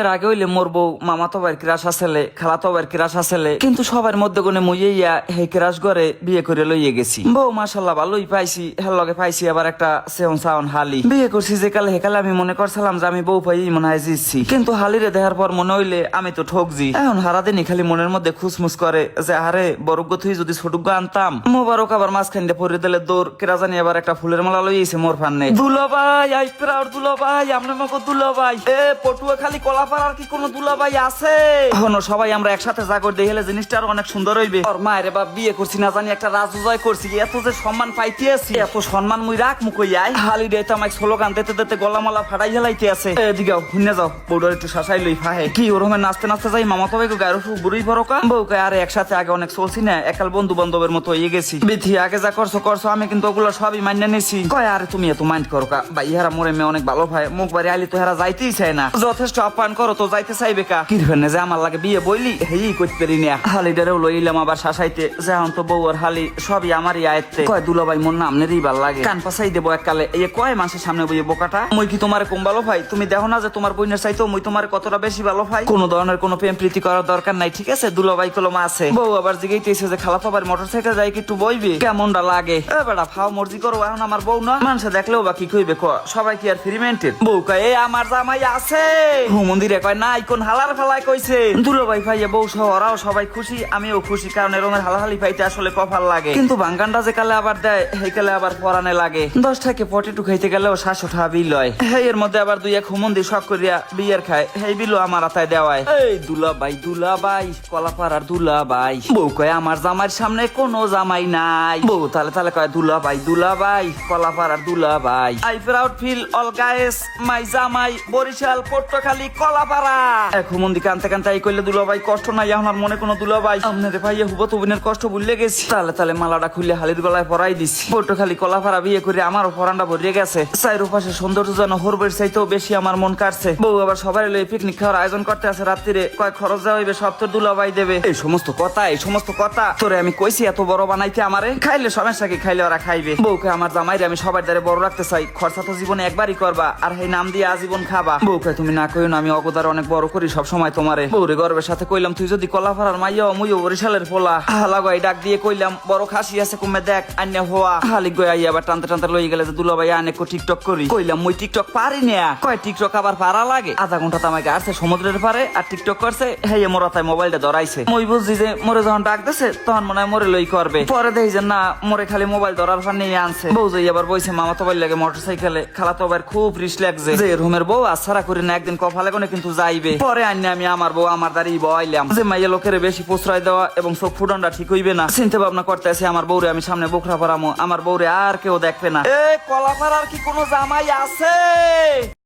বিয়ের আগে হইলে মোর বউ মামা তো বাইর কিরাস আসলে খালা তো বাইর কিরাস আসলে। কিন্তু সবার মধ্যে গুনে মুইয়ে ইয়া হে কিরাস ঘরে বিয়ে করে লইয়ে গেছি। বউ মাসাল্লাহ ভালোই পাইছি। হের লগে পাইছি আবার একটা সেহন সাহন হালি। বিয়ে করছি যে কালে হেকালে আমি মনে করছিলাম যে আমি বউ পাই মনে হয় জিতছি। কিন্তু হালিরে দেখার পর মনে হইলে আমি তো ঠকজি এখন হারাদিনই খালি মনের মধ্যে খুসমুস করে যে আরে বরজ্ঞ তুই যদি ছোটুক আনতাম। মোবারক আবার মাঝখান দিয়ে পরে দিলে দৌড়, কেরা জানি আবার একটা ফুলের মালা লইয়েছে মোর ফান্নে। দুলো ভাই আই প্রাউড দুলো ভাই আপনার মতো দুলো ভাই এ, পটুয়া খালি কি কোনো দুলো ভাই আছে? হনো সবাই আমরা একসাথে জাগর জিনিসটা আরও অনেক সুন্দর হইবে। ওর মায়ের বাপ বিয়ে করছি না জানি একটা রাজজয় করছি এত যে সম্মান পাইতে আছি এত সম্মান মুই রাখ আই? হালি তো আমাকে দিতে দিতে গলা মালা ফাটাই হেলাইতে আছে। হুনে যাও বউডার একটু শাসাই লই ফাহে। কি ওরমে নাচতে নাচতে যাই মামা তো ভাই গায়ের উপর বুড়ি ভরকা বউকে আরে একসাথে আগে অনেক চলছি না একাল বন্ধু বান্ধবের মতো হয়ে গেছি। বিথি আগে যা করছ করছ আমি কিন্তু ওগুলো সবই মান্য নিছি। কয় আরে তুমি এত মাইন্ড করো কা? ভাই ইহারা মোরে মেয়ে অনেক ভালো ভাই মুখ বাড়ি আইলি তো হেরা যাইতেই চায় না। যথেষ্ট আপ্যায়ন করো, তো যাইতে চাইবে কা? কি ফেনে যে আমার লাগে বিয়ে বইলি? হেই, কইতে পারি না। হালিটারেও লইলাম আবার শাসাইতে। যে এখন তো বউ আর হালি, সবই আমারই আয়ত্তে। কয় দুলা ভাই মন না আমনেরই ভালো লাগে। কান পাসাই দেবো এককালে। এই কয় মাসের সামনে বইয়ে বোকাটা? মই কি তোমার কম ভালো ভাই? তুমি দেখো না যে তোমার বইনের চাইতো মই তোমার কতটা বেশি ভালো ভাই? কোনো ধরনের কোনো প্রেম প্রীতি করার দরকার নাই, ঠিক আছে? দুলা ভাই কলমা আছে। বউ আবার জিগাইতেছে যে খালা পাবার মোটর সাইকেল যাই কি একটু বইবে? কেমনটা লাগে? এ বেটা, ফাও মর্জি করো, এখন আমার বউ না। মানুষে দেখলেও বা কি কইবে ক? সবাই কি আর ফ্রি মেন্টেন বউ কয়, এ, আমার জামাই আছে। মন্দিরে কয়, নাই, কোন হালার ফালাই কইছে? দুলো ভাই, ভাইয়া, বউ সহ, ওরাও সবাই খুশি, আমিও খুশি, কারণ এরমের হালাহালি পাইতে আসলে কপাল লাগে। কিন্তু বাঙ্গানটা যে কালে আবার দেয় সেই কালে আবার পরানে লাগে। দশ টাকে পটেটু খাইতে গেলেও শ্বাস ওঠা বিল হয়। এর মধ্যে আবার দুই এক হুমন্দি শখ করিয়া বিয়ের খায়। হেই, বিলো আমার আতায় দেওয়ায়। এই দুলা ভাই দুলা ভাই কলাপাড়ার দুলা ভাই বউ কয়, আমার জামাইয়ের সামনে কোনো জামাই নাই। বউ তালে তালে কয় দুলা ভাই দুলা ভাই কলাপাড়ার দুলা ভাই I proud feel all guys, my জামাই, বরিশাল, পট্টখালি কলাপাড়া কানতে কানতে কইলে দুলা ভাই কষ্ট নাই মনে কোনো দুলা ভাই ভাই হুব তুবিনের কষ্ট গেছি। মালাটা খুলে গলায় পরাই দিছি। কলাপাড়া বিয়ে করে ভরিয়ে গেছে। সৌন্দর্য যেন হরবের চাইতেও বেশি আমার মন কাটছে বউ আবার সবাই পিকনিক খাওয়ার আয়োজন করতে আছে রাত্রিরে। কয় খরচ দেওয়া হইবে সব তোর দুলাভাই দেবে। এই সমস্ত কথা, এই সমস্ত কথা তোরে আমি কইছি এত বড় বানাইতে আমারে। খাইলে সমস্যা খাইলে ওরা খাইবে। বউকে আমার জামাইরে আমি সবার দ্বারে বড় রাখতে চাই। খরচা তো জীবনে একবারই করবা, আর এই নাম দিয়ে আজীবন খাবা। বউকে তুমি না কইও না আমি অগদার অনেক বড় করি সব সময় তোমারে। বউরে গর্বের সাথে কইলাম, তুই যদি কলা ফারার মাইয়া মুইও বরিশালের পোলা হালাগাই ডাক দিয়ে কইলাম, বড় খাসি আছে কুমে, দেখ আন্য হওয়া হালি গই আইয়া আবার টানতে টানতে লই গেলে যে দুলাভাই আনে কো টিকটক করি। কইলাম, মুই টিকটক পারি না। কয়, টিকটক আবার পারা লাগে? আধা ঘণ্টা তো আমাকে আসছে সমুদ্রের পারে, আর টিকটক করছে হেয়ে মোরা তাই মোবাইলটা ধরাইছে। মই বুঝছি যে, মোরে যখন ডাক দিছে, তখন মনে হয় মোরে লই করবে। পরে দেখি যে, না, মোরে খালি মোবাইল ধরার ফান নিয়ে আনছে। বউ যাই আবার বইছে, মামা তো লাগে মোটর সাইকেলে খালা তো আবার খুব রিস লাগছে। যে, রুমের বউ আসারা করে না, একদিন কফালে কোনে কিন্তু যাইবে। পরে আইনে আমি আমার বউ আমার দাঁড়িয়ে বইলাম যে মাইয়া লোকের বেশি প্রশ্রয় দেওয়া এবং চোখ ফুটনটা ঠিক হইবে না। চিন্তা ভাবনা করতে আছে আমার বউরে, আমি সামনে বোখরা পরামো। আমার বউরে আর কেউ দেখবে না। এ, কলাপাড়ার কি কোনো জামাই আছে?